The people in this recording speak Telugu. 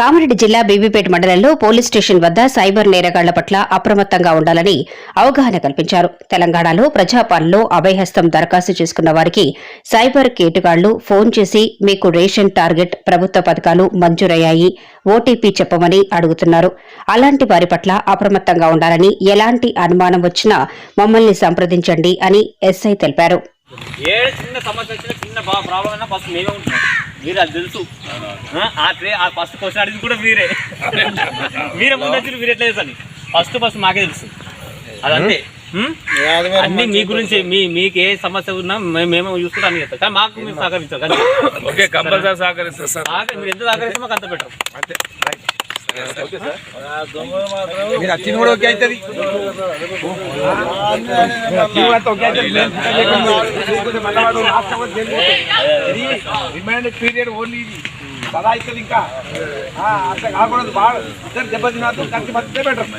కామారెడ్డి జిల్లా బీబీపేట మండలంలో పోలీస్ స్టేషన్ వద్ద సైబర్ నేరగాళ్ళ పట్ల అప్రమత్తంగా ఉండాలని అవగాహన కల్పించారు. తెలంగాణలో ప్రజాపాలనలో అభయహస్తం దరఖాస్తు చేసుకున్న వారికి సైబర్ కేటుగాళ్ళు ఫోన్ చేసి మీకు రేషన్ టార్గెట్ ప్రభుత్వ పథకాలు మంజూరయ్యాయి ఓటీపీ చెప్పమని అడుగుతున్నారు. అలాంటి వారి పట్ల అప్రమత్తంగా ఉండాలని ఎలాంటి అనుమానం వచ్చినా మమ్మల్ని సంప్రదించండి అని ఎస్ఐ తెలిపారు. ఏ చిన్న సమస్య వచ్చినా చిన్న ప్రాబ్లం అయినా ఫస్ట్ మేమే ఉంటున్నాం మీరు అది తెలుసు. ఆ, ట్రే ఆ ఫస్ట్ క్వశ్చన్ అడిగింది కూడా మీరే. మీరే ముందు వచ్చి మీరు ఎట్లా చేస్తాను ఫస్ట్ ఫస్ట్ మాకే తెలుసు. అదంతే? అన్ని మీ గురించి మీ మీకు ఏ సమస్య ఉన్నా మేము అన్ని చెప్తాం. కానీ మాకు మీరు సహకరించాలి కానీ ఓకే కంపల్సరీ సహకరిస్తారు మీరు ఎంత సహకరిస్తే మాకు అంత బెటర్. మీరు వచ్చిన కూడా ఓకే అవుతుంది రిమైండ్ పీరియడ్ ఓన్లీ ఇది సదా అవుతుంది ఇంకా అట్లా కాకూడదు బాగా ఇద్దరు దెబ్బతిన్నట్టు కలిసి బతికే బెటర్